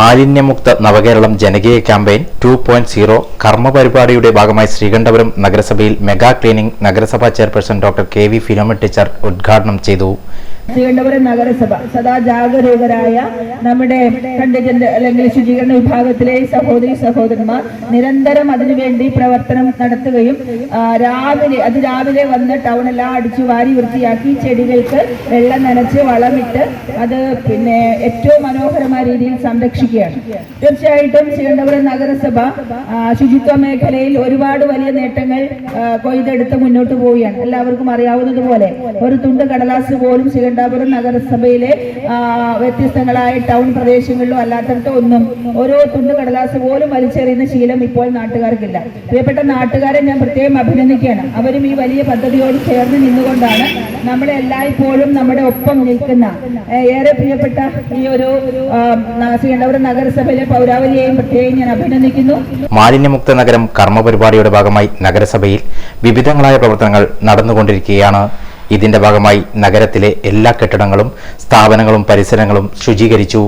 മാലിന്യമുക്ത നവകേരളം ജനകീയ campaign two point zero കർമ്മ പരിപാടിയുടെ ഭാഗമായി ശ്രീകണ്ഠപുരം നഗരസഭയിൽ മെഗാ ക്ലീനിംഗ് നഗരസഭാ chairperson doctor K V Philoma teacher ഉദ്ഘാടനം ചെയ്തു. തിരുവനന്തപുരം നഗരസഭ സദാ ജാഗരൂകരായ നമ്മുടെ കണ്ടിജന്റ് അല്ലെങ്കിൽ ശുചീകരണ വിഭാഗത്തിലെ സഹോദരി സഹോദരന്മാർ നിരന്തരം അതിനുവേണ്ടി പ്രവർത്തനം നടത്തുകയും രാവിലെ അത് രാവിലെ വന്ന് ടൗണെല്ലാം അടിച്ചു വാരി വൃത്തിയാക്കി ചെടികൾക്ക് വെള്ളം നനച്ച് വളമിട്ട് അത് പിന്നെ ഏറ്റവും മനോഹരമായ രീതിയിൽ സംരക്ഷിക്കുകയാണ്. തീർച്ചയായിട്ടും തിരുവനന്തപുരം നഗരസഭ ശുചിത്വ മേഖലയിൽ ഒരുപാട് വലിയ നേട്ടങ്ങൾ കൊയ്തെടുത്ത് മുന്നോട്ട് പോവുകയാണ്. എല്ലാവർക്കും അറിയാവുന്നതുപോലെ ഒരു തുണ്ട് കടലാസ് പോലും ശ്രീകണ്ഠാപുരം നഗരസഭയിലെ വ്യത്യസ്തങ്ങളായ ടൗൺ പ്രദേശങ്ങളിലും അല്ലാത്തടത്തും ഒന്നും ഓരോ തുണ്ട് കടലാസ് പോലും വലിച്ചെറിയുന്ന ശീലം ഇപ്പോൾ നാട്ടുകാർക്കില്ല. പ്രിയപ്പെട്ട നാട്ടുകാരെ ഞാൻ പ്രത്യേകം അഭിനന്ദിക്കുകയാണ്. അവരും ഈ വലിയ പദ്ധതിയോട് ചേർന്ന് നിന്നുകൊണ്ടാണ് നമ്മളെ എല്ലായ്പ്പോഴും നമ്മുടെ ഒപ്പം നിൽക്കുന്ന ഏറെ പ്രിയപ്പെട്ട ഈ ഒരു ശ്രീകണ്ഠപുരം നഗരസഭയിലെ പൗരാവലിയെയും പ്രത്യേകം ഞാൻ അഭിനന്ദിക്കുന്നു. മാലിന്യമുക്ത നഗരം കർമ്മ പരിപാടിയുടെ ഭാഗമായി നഗരസഭയിൽ വിവിധങ്ങളായ പ്രവർത്തനങ്ങൾ നടന്നുകൊണ്ടിരിക്കുകയാണ്. ഇതിന്റെ ഭാഗമായി നഗരത്തിലെ എല്ലാ കെട്ടിടങ്ങളും സ്ഥാപനങ്ങളും പരിസരങ്ങളും ശുചീകരിച്ചു.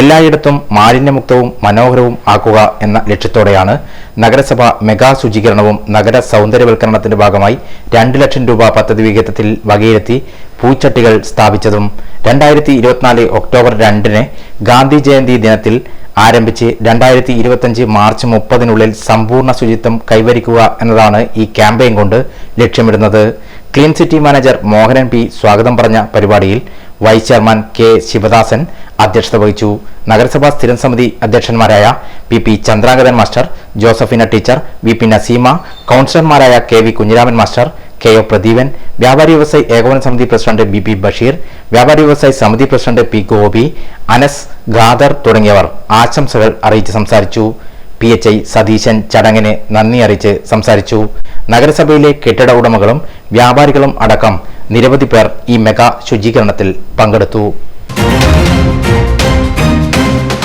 എല്ലായിടത്തും മാലിന്യമുക്തവും മനോഹരവും ആക്കുക എന്ന ലക്ഷ്യത്തോടെയാണ് നഗരസഭ മെഗാ ശുചീകരണവും നഗര സൗന്ദര്യവൽക്കരണത്തിന്റെ ഭാഗമായി രണ്ട് ലക്ഷം രൂപ പദ്ധതി വിഹിതത്തിൽ വകയിരുത്തി പൂച്ചട്ടികൾ സ്ഥാപിച്ചതും. രണ്ടായിരത്തി ഇരുപത്തിനാല് ഒക്ടോബർ രണ്ടിന് ഗാന്ധി ജയന്തി ദിനത്തിൽ ആരംഭിച്ച് രണ്ടായിരത്തി ഇരുപത്തഞ്ച് മാർച്ച് മുപ്പതിനുള്ളിൽ സമ്പൂർണ ശുചിത്വം കൈവരിക്കുക എന്നതാണ് ഈ ക്യാമ്പയിൻ കൊണ്ട് ലക്ഷ്യമിടുന്നത്. Clean city manager Mohanan P സ്വാഗതം പറഞ്ഞ പരിപാടിയിൽ വൈസ് ചെയർമാൻ കെ ശിവദാസൻ അധ്യക്ഷത വഹിച്ചു. നഗരസഭാ സ്ഥിരം സമിതി അധ്യക്ഷന്മാരായ P P Chandrangathan master Josephina teacher V P Naseema കൗൺസിലർമാരായ K V Kunhiraman master K O Pradeepan വ്യാപാരി വ്യവസായി ഏകോപന സമിതി പ്രസിഡന്റ് ബി പി ബഷീർ വ്യാപാരി വ്യവസായി സമിതി പ്രസിഡന്റ് പി ഗോപി അനസ് ഖാദർ തുടങ്ങിയവർ ആശംസകൾ അറിയിച്ച് സംസാരിച്ചു. പി എച്ച് ഐ സതീശൻ ചടങ്ങിന് നന്ദി അറിയിച്ച് സംസാരിച്ചു. നഗരസഭയിലെ കെട്ടിട ഉടമകളും വ്യാപാരികളും അടക്കം നിരവധി പേർ ഈ മെഗാ ശുചീകരണത്തിൽ പങ്കെടുത്തു.